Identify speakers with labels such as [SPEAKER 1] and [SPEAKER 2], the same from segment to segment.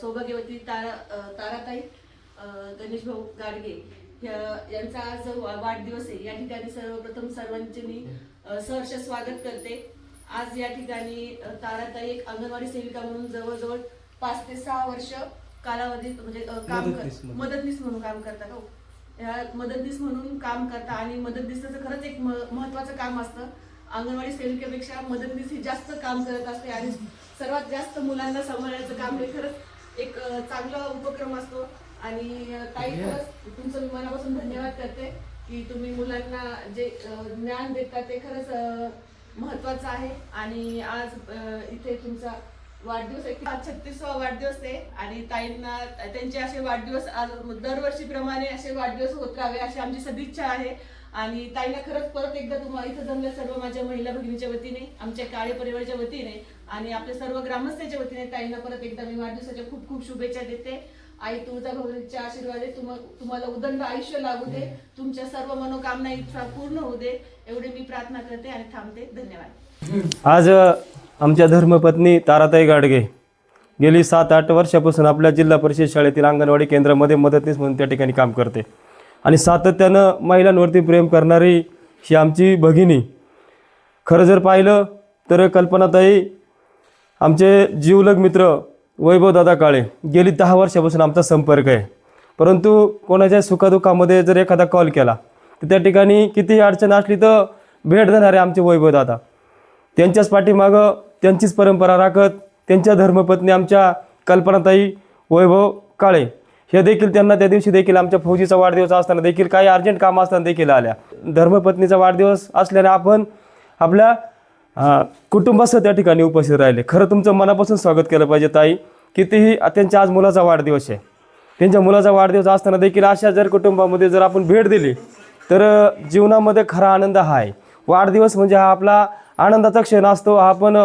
[SPEAKER 1] सौभाग्यवती तारा ताराताई गणेश भाऊ गाडगे यांचा आज वाढदिवस आहे या ठिकाणी सर्वप्रथम सर्वांचे मी सहर्ष स्वागत करते आज या ठिकाणी ताराताई एक अंगणवाडी सेविका म्हणून जवळजवळ पाच ते सहा वर्ष कालावधीत म्हणजे काम कर. मदतनीस म्हणून काम करता का हो? मदतनीस म्हणून काम करता आणि मदतनीसचं खरंच एक महत्वाचं काम असतं अंगणवाडी सेविकेपेक्षा मदतनीस ही जास्त काम करत असते आणि सर्वात जास्त मुलांना सांभाळण्याचं काम हे खरंच एक चांगला उपक्रम असतो. आणि ताई खरंच तुमचं मी मनापासून धन्यवाद करते की तुम्ही मुलांना जे ज्ञान देता ते खरंच महत्वाचं आहे. आणि आज इथे तुमचा वाढदिवस आहे. हा छत्तीसवा वाढदिवस आहे आणि ताईंना त्यांचे असे वाढदिवस आज दरवर्षीप्रमाणे असे वाढदिवस होत राहावे अशी आमची सदिच्छा आहे. आणि ताईंना खरंच परत एकदा तुम्हाला इथं जमल्या सर्व माझ्या महिला भगिनीच्या वतीने आमच्या काळे परिवाराच्या वतीने आणि आपल्या सर्व ग्रामस्थांच्या वतीने ताईंना परत एकदा मी वाढदिवसाच्या खूप खूप शुभेच्छा देते. आई तुळजा भगवतीच्या आशीर्वादे तुम तुम्हाला उदंड आयुष्य लागू दे. तुमच्या सर्व मनोकामना इच्छा पूर्ण होऊ दे. एवढे मी प्रार्थना करते आणि थांबते. धन्यवाद.
[SPEAKER 2] आज आमच्या धर्मपत्नी ताराताई गाडगे गेली सात आठ वर्षापासून आपल्या जिल्हा परिषद शाळेतील अंगणवाडी केंद्रामध्ये मदतनीस म्हणून त्या ठिकाणी काम करते. आणि सातत्यानं महिलांवरती प्रेम करणारी ही आमची भगिनी. खरं जर पाहिलं तर कल्पनाताई आमचे जीवलग मित्र वैभवदादा काळे गेली दहा वर्षापासून आमचा संपर्क आहे. परंतु कोणाच्या सुखदुःखामध्ये जर एखादा कॉल केला तर त्या ठिकाणी कितीही अडचण असली तर भेट देणारे आमचे वैभवदादा. त्यांच्याच पाठीमागं त्यांचीच परंपरा राखत त्यांच्या धर्मपत्नी आमच्या कल्पनाताई वैभव काळे. हे देखील त्यांना त्या दिवशी देखील आमच्या फौजीचा वाढदिवस असताना देखील काही अर्जंट काम असताना देखील आल्या. धर्मपत्नीचा वाढदिवस असल्याने आपण आपल्या कुटुंबासह त्या ठिकाणी उपस्थित राहिले. खरं तुमचं मनापासून स्वागत केलं पाहिजे ताई. कितीही त्यांच्या आज मुलाचा वाढदिवस आहे. त्यांच्या मुलाचा वाढदिवस असताना देखील अशा जर कुटुंबामध्ये जर आपण भेट दिली तर जीवनामध्ये खरा आनंद हा आहे. वाढदिवस म्हणजे हा आपला आनंदाचा क्षण असतो. हा आपण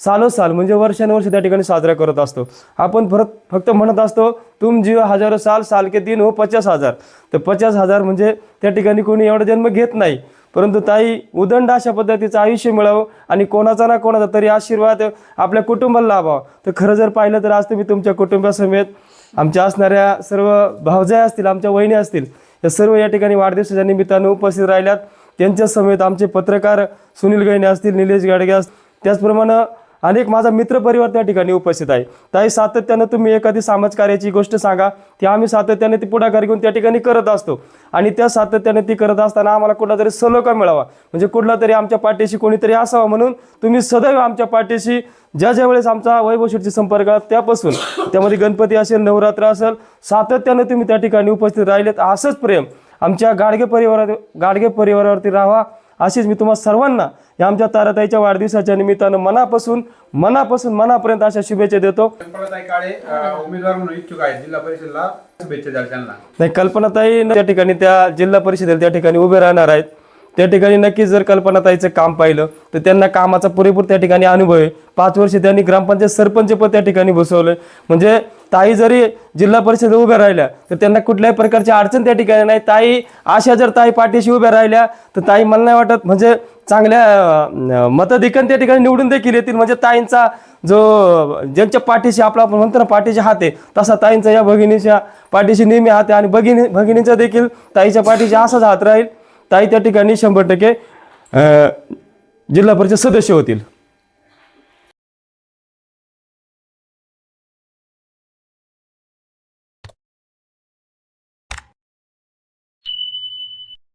[SPEAKER 2] सालोसाल म्हणजे वर्षानुवर्ष त्या ठिकाणी साजरा करत असतो. आपण परत फक्त म्हणत असतो तुम जीव हजारो साल साल के दिन हो पचास हजार. तर पचास हजार म्हणजे त्या ठिकाणी कोणी एवढा जन्म घेत नाही. परंतु ताई उदंड अशा पद्धतीचं आयुष्य मिळावं आणि कोणाचा ना कोणाचा तरी आशीर्वाद आपल्या कुटुंबाला लाभावा. तर खरं जर पाहिलं तर आज तुम्ही तुमच्या कुटुंबासमेत आमच्या असणाऱ्या सर्व भावजाय असतील आमच्या वहिनी असतील या सर्व या ठिकाणी वाढदिवसाच्या निमित्तानं उपस्थित राहिल्यात. त्यांच्या समेत आमचे पत्रकार सुनील गैने असतील निलेश गाडगे असतील त्याचप्रमाणे अनेक माझा मित्रपरिवार त्या ठिकाणी उपस्थित आहे. ताई सातत्यानं तुम्ही एखादी समाजकार्याची गोष्ट सांगा. ती आम्ही सातत्याने ती पुढाकार घेऊन त्या ठिकाणी करत असतो. आणि त्या सातत्याने ती करत असताना आम्हाला कुठला तरी सलोखा मिळावा. म्हणजे कुठला तरी आमच्या पाठीशी कोणीतरी असावा म्हणून तुम्ही सदैव आमच्या पाठीशी ज्या ज्या वेळेस आमचा वैभवशेठची संपर्क त्यापासून. त्यामध्ये गणपती असेल नवरात्र असेल सातत्यानं तुम्ही त्या ठिकाणी उपस्थित राहिलेत. असंच प्रेम आमच्या गाडगे परिवारात गाडगे परिवारावरती राहावा. अशीच मी तुम्हाला सर्वांना या आमच्या ताराताईच्या वाढदिवसाच्या निमित्तानं मनापासून मनापासून मनापर्यंत अशा शुभेच्छा देतो.
[SPEAKER 3] कल्पनाताई काळे उमेदवार म्हणून इच्छुक आहेत. जिल्हा परिषदला शुभेच्छा त्यांना.
[SPEAKER 2] नाही कल्पनाताई त्या ठिकाणी त्या जिल्हा परिषदेला त्या ठिकाणी उभे राहणार आहेत. त्या ठिकाणी नक्कीच जर कल्पनाताईचं काम पाहिलं तर त्यांना कामाचा पुरेपूर त्या ठिकाणी अनुभव आहे. पाच वर्ष त्यांनी ग्रामपंचायत सरपंच पद त्या ठिकाणी बसवलंय. म्हणजे ताई जरी जिल्हा परिषद उभ्या राहिल्या तर त्यांना कुठल्याही प्रकारची अडचण त्या ठिकाणी नाही. ताई अशा जर ताई पाठीशी उभ्या राहिल्या तर ताई मला नाही वाटत म्हणजे चांगल्या अं, त्या ठिकाणी निवडून देखील येतील. म्हणजे ताईंचा जो ज्यांच्या पाठीशी आपला आपण म्हणतो ना पाठीशी हात आहे तसा ताईंचा या भगिनीच्या पाठीशी नेहमी हात आहे. आणि भगिनी भगिनीचा देखील ताईच्या पाठीशी असाच हात राहील. ताई त्या ठिकाणी शंभर टक्के जिल्हा परिषद सदस्य होतील.